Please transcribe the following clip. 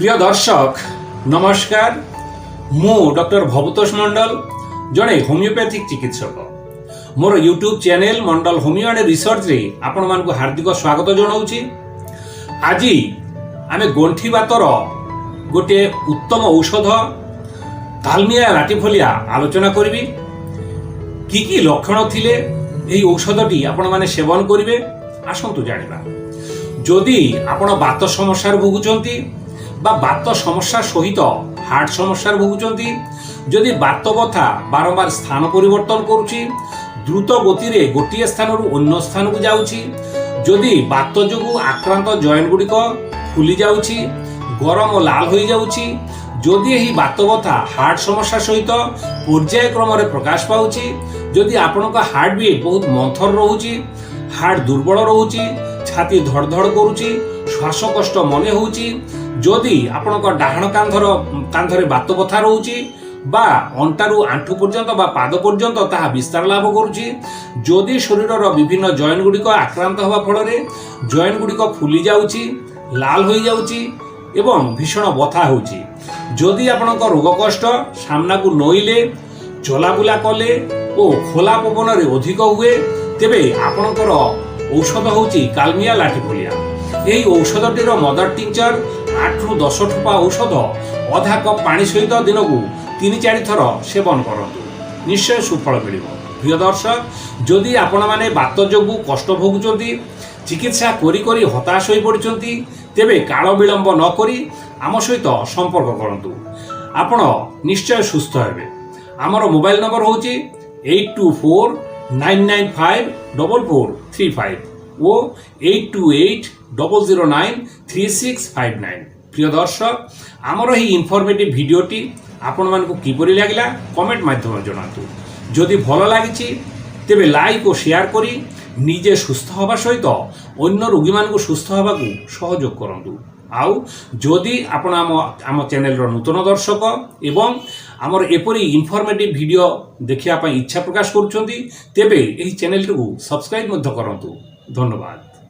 প্রিয় দর্শক নমস্কার মু ডক্টর ভবতোষ মণ্ডল ଜଣେ ହୋମିଓପ୍ୟାଥିକ୍ ଚିକିତ୍ସକ ମୋର YouTube channel Mandal homeo and ରିସର୍ଚ୍ଚରେ ଆପଣମାନଙ୍କୁ ହାର୍ଦ୍ଦିକ ସ୍ୱାଗତ ଜଣାଉଛି ଆଜି ଆମେ ଗଣ୍ଠି ବାତର ଗୋଟିଏ ଉତ୍ତମ ଔଷଧ ତାଲମିଆ ଲାଟିଫଲିଆ ଆଲୋଚନା କରିବି କି କି ଲକ୍ଷଣ ଥିଲେ ଏହି ଔଷଧଟି ଆପଣମାନେ ସେବନ କରିବେ ଆସନ୍ତୁ ଜାଣିବା ଯଦି ଆପଣ ବାତ ସମସ୍ୟାରେ ଭୋଗୁଛନ୍ତି বা বাত্য সমস্যার সহিত হার্ট সমস্যার ভুগুଛନ୍ତି যদি বাত্যবথা বারম্বার স্থান পরিবর্তন করুছি দ্রুত গতিরে ଗୋଟିଏ ସ୍ଥାନରୁ ଅନ୍ୟ ସ୍ଥାନକୁ ଯାଉଛି ଯଦି ବାତ ଯୋଗୁଁ ଆକ୍ରାନ୍ତ ଜଏଣ୍ଟ ଗୁଡ଼ିକ ଫୁଲି ଯାଉଛି ଗରମ ଲାଲ ହୋଇଯାଉଛି ଯଦି ଏହି ବାତବଥା ହାର୍ଟ ସମସ୍ୟା ସହିତ ପର୍ଯ୍ୟାୟକ୍ରମରେ ପ୍ରକାଶ ପାଉଛି ଯଦି ଆପଣଙ୍କ ହାର୍ଟ ବିଟ୍ ବହୁତ ମନ୍ଥର ରହୁଛି ହାର୍ଟ ଦୁର୍ବଳ ରହୁଛି ଛାତି ଧଡ଼ଧଡ଼ କରୁଛି ଶ୍ୱାସକଷ୍ଟ ମନେ ହେଉଛି যদি আপনার ডাহাণ କାନ୍ଧର କାନ୍ଧରେ বাত বথা রয়েছে বা অন্টারু আঁঠু পর্যন্ত বা পাদ পর্যন্ত তাহা বিস্তার লাভ করুছি যদি শরীরর বিভিন্ন জয়েন্ট গুড়িক আক্রান্ত হওয়া ফলরে জয়েন্ট গুড়িক ফুলি যাচ্ছি লাল হয়ে যাচ্ছি এবং ভীষণ বথা হচ্ছে যদি আপনার রোগ কষ্ট সামনাকু নইলে চলাবুলা কলে ও খোলা পবনরে অধিক হুয়ে তেবে আপনার ঔষধ হচ্ছে কালমিয়া লাঠি ফুলিয়া এই ঔষধটির মদর টিংচর ଆଠରୁ ଦଶ ଠୋପା ଔଷଧ ଅଧା କପ୍ ପାଣି ସହିତ ଦିନକୁ ତିନି ଚାରି ଥର ସେବନ କରନ୍ତୁ ନିଶ୍ଚୟ ସୁଫଳ ମିଳିବ ପ୍ରିୟ ଦର୍ଶକ ଯଦି ଆପଣମାନେ ବାତ ଯୋଗୁଁ କଷ୍ଟ ଭୋଗୁଛନ୍ତି ଚିକିତ୍ସା କରି କରି ହତାଶ ହୋଇପଡ଼ିଛନ୍ତି ତେବେ କାଳ ବିଳମ୍ବ ନକରି ଆମ ସହିତ ସମ୍ପର୍କ କରନ୍ତୁ ଆପଣ ନିଶ୍ଚୟ ସୁସ୍ଥ ହେବେ ଆମର ମୋବାଇଲ ନମ୍ବର ହେଉଛି eight two four nine nine five double four three five ও eight two eight double zero nine three six five nine প্রিয় দর্শক আমার এই ইনফর্মেটিভ ভিডিওটি ଆପଣମାନଙ୍କୁ କିପରି ଲାଗିଲା କମେଣ୍ଟ ମାଧ୍ୟମରେ ଜଣାନ୍ତୁ ଯଦି ଭଲ ଲାଗିଛି ତେବେ ଲାଇକ୍ ଓ ସେୟାର କରି ନିଜେ ସୁସ୍ଥ ହେବା ସହିତ ଅନ୍ୟ ରୋଗୀମାନଙ୍କୁ ସୁସ୍ଥ ହେବାକୁ ସହଯୋଗ କରନ୍ତୁ ଆଉ ଯଦି ଆପଣ ଆମ ଆମ ଚ୍ୟାନେଲର ନୂତନ ଦର୍ଶକ ଏବଂ ଆମର ଏପରି ଇନଫର୍ମେଟିଭ୍ ଭିଡ଼ିଓ ଦେଖିବା ପାଇଁ ଇଚ୍ଛା ପ୍ରକାଶ କରୁଛନ୍ତି ତେବେ ଏହି ଚ୍ୟାନେଲଟିକୁ ସବସ୍କ୍ରାଇବ୍ ମଧ୍ୟ କରନ୍ତୁ ধন্যবাদ